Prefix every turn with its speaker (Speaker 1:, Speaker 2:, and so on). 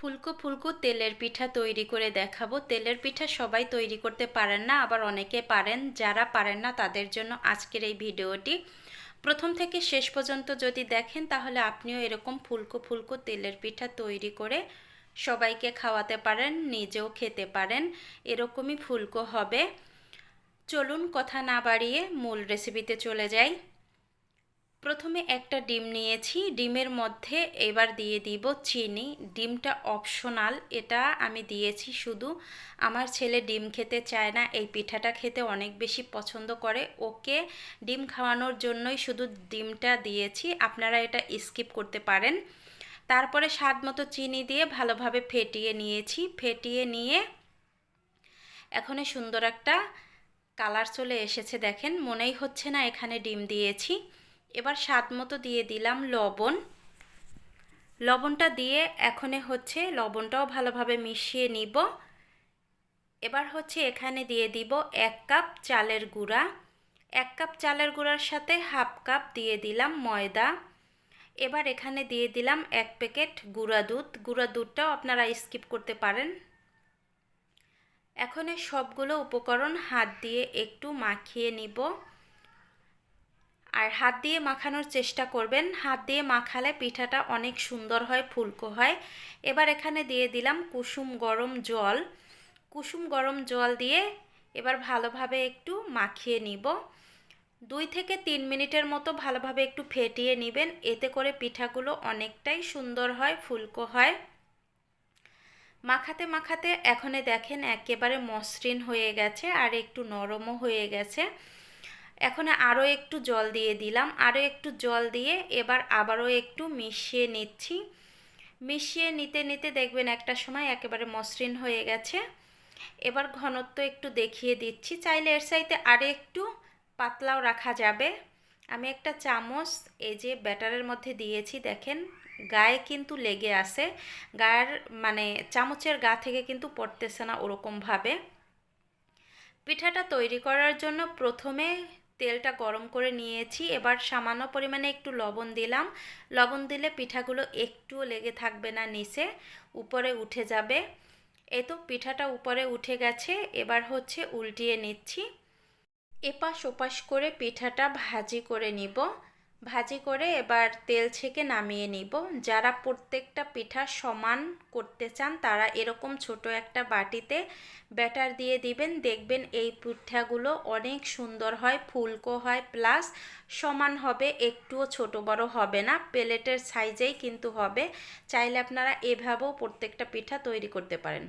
Speaker 1: ফুলকো ফুলকো তেলের পিঠা তৈরি করে দেখাবো। তেলের পিঠা সবাই তৈরি করতে পারেন না, আবার অনেকে পারেন, যারা পারেন না তাদের জন্য আজকের এই ভিডিওটি। প্রথম থেকে শেষ পর্যন্ত যদি দেখেন, তাহলে আপনিও এরকম ফুলকো ফুলকো তেলের পিঠা তৈরি করে সবাইকে খাওয়াতে পারেন, নিজেও খেতে পারেন। এরকমই ফুলকো হবে। চলুন কথা না বাড়িয়ে মূল রেসিপিতে চলে যাই। প্রথমে একটা ডিম নিয়েছি, ডিমের মধ্যে এবার দিয়ে দিব চিনি। ডিমটা অপশনাল এটা আমি দিয়েছি শুধু। আমার ছেলে ডিম খেতে চায় না, এই পিঠাটা খেতে অনেক বেশি পছন্দ করে। ওকে ডিম খাওয়ানোর জন্যই শুধু ডিমটা দিয়েছি। আপনারা এটা স্কিপ করতে পারেন। তারপরে স্বাদ মতো চিনি দিয়ে ভালোভাবে ফেটিয়ে নিয়েছি। ফেটিয়ে নিয়ে এখন সুন্দর একটা কালার চলে এসেছে দেখেন। মনেই হচ্ছে না এখানে ডিম দিয়েছি। এবার স্বাদ মতো দিয়ে দিলাম লবণ। লবণটা দিয়ে এখনে হচ্ছে লবণটাও ভালোভাবে মিশিয়ে নিব। এবার হচ্ছে এখানে দিয়ে দিব এক কাপ চালের গুঁড়া। এক কাপ চালের গুঁড়ার সাথে হাফ কাপ দিয়ে দিলাম ময়দা। এবার এখানে দিয়ে দিলাম এক প্যাকেট গুঁড়া দুধ। গুঁড়া দুধটাও আপনারা স্কিপ করতে পারেন। এখন সবগুলো উপকরণ হাত দিয়ে একটু মাখিয়ে নিব। আর হাত দিয়ে মাখানোর চেষ্টা করবেন। হাত দিয়ে মাখালে পিঠাটা অনেক সুন্দর হয়, ফুলকো হয়। এবার এখানে দিয়ে দিলাম কুসুম গরম জল। কুসুম গরম জল দিয়ে এবার ভালোভাবে একটু মাখিয়ে নিব। দুই থেকে তিন মিনিটের মতো ভালোভাবে একটু ফেটিয়ে নেবেন। এতে করে পিঠাগুলো অনেকটাই সুন্দর হয়, ফুলকো হয়। মাখাতে মাখাতে এখনে দেখেন একেবারে মসৃণ হয়ে গেছে আর একটু নরমও হয়ে গেছে। এখন আরও একটু জল দিয়ে দিলাম আরও একটু জল দিয়ে এবার আবারও একটু মিশিয়ে নিচ্ছি। মিশিয়ে নিতে নিতে দেখবেন একটা সময় একেবারে মসৃণ হয়ে গেছে। এবার ঘনত্ব একটু দেখিয়ে দিচ্ছি, চাইলে এর সাইতে আরও একটু পাতলাও রাখা যাবে। আমি একটা চামচ এই যে ব্যাটারের মধ্যে দিয়েছি, দেখেন গায়ে কিন্তু লেগে আছে। গায়ের মানে চামচের গা থেকে কিন্তু পড়তেছে না ওরকমভাবে। পিঠাটা তৈরি করার জন্য প্রথমে তেলটা গরম করে নিয়েছি। এবার সামান্য পরিমাণে একটু লবণ দিলাম। লবণ দিলে পিঠাগুলো একটুও লেগে থাকবে না নিচে, উপরে উঠে যাবে। এই তো পিঠাটা উপরে উঠে গেছে, এবার হচ্ছে উল্টিয়ে নিচ্ছি। এপাশ ওপাশ করে পিঠাটা ভাজি করে নিব। ভাজি করে এবার তেল ছেঁকে নামিয়ে নিব। যারা প্রত্যেকটা পিঠা সমান করতে চান, তারা এরকম ছোট একটা বাটিতে ব্যাটার দিয়ে দিবেন। দেখবেন এই পিঠাগুলো অনেক সুন্দর হয়, ফুলকো হয়, প্লাস সমান হবে, একটুও ছোট বড় হবে না, প্লেটের সাইজেই কিন্তু হবে। চাইলে আপনারা এভাবেও প্রত্যেকটা পিঠা তৈরি করতে পারেন।